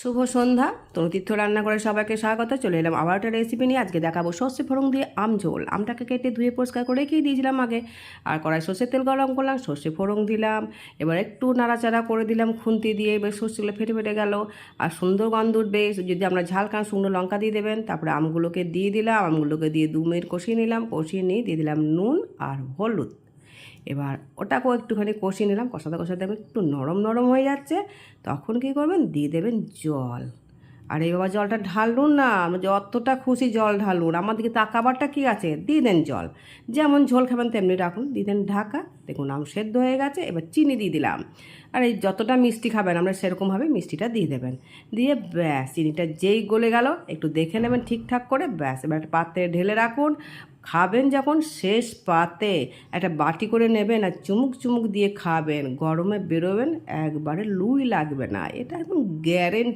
শুভ সন্ধ্যা। তনুতীর্থ রান্না করে সবাইকে স্বাগত। চলে এলাম আবার একটা রেসিপি নিয়ে। আজকে দেখাবো সর্ষে ফোড়ন দিয়ে আম ঝোল। আমটাকে কেটে ধুয়ে পরিষ্কার করে রেখেই দিয়েছিলাম আগে। আর কড়াই সর্ষের তেল গরম করলাম, সর্ষে ফোড়ন দিলাম। এবার একটু নাড়াচাড়া করে দিলাম খুন্তি দিয়ে। এবার সর্ষেগুলো ফেটে ফেটে গেল। আর সুন্দর গন্ধ উঠবে। যদি আমরা ঝাল খান, শুকনো লঙ্কা দিয়ে দেবেন। তারপরে আমগুলোকে দিয়ে দিলাম। আমগুলোকে দিয়ে দু মিনিট কষিয়ে নিলাম। কষিয়ে নিয়ে দিয়ে দিলাম নুন আর হলুদ। এবার ওটাকেও একটুখানি কষিয়ে নিলাম, কষাতে কষাতে একটু নরম নরম হয়ে যাচ্ছে। তখন কী করবেন? দিয়ে দেবেন জল। আর এই বাবা, জলটা ঢালুন না যতটা খুশি জল ঢালুন। আমার দিকে তাকাবারটা কী আছে? দিয়ে দেন জল। যেমন ঝোল খাবেন, তেমনি রাখুন। দিয়ে দেন ঢাকা। দেখুন, আম সেদ্ধ হয়ে গেছে। এবার চিনি দিয়ে দিলাম। আর এই যতটা মিষ্টি খাবেন, আমরা সেরকমভাবে মিষ্টিটা দিয়ে দেবেন। দিয়ে ব্যাস, চিনিটা যেই গলে গেল, একটু দেখে নেবেন ঠিকঠাক করে। ব্যাস, এবার পাত্রে ঢেলে রাখুন। খাবেন যখন শেষ পাতে একটা বাটি করে নেবেন আর চুমুক চুমুক দিয়ে খাবেন। গরমে বেরোবেন, একবারে লুই লাগবে না। এটা একদম গ্যারেন্টি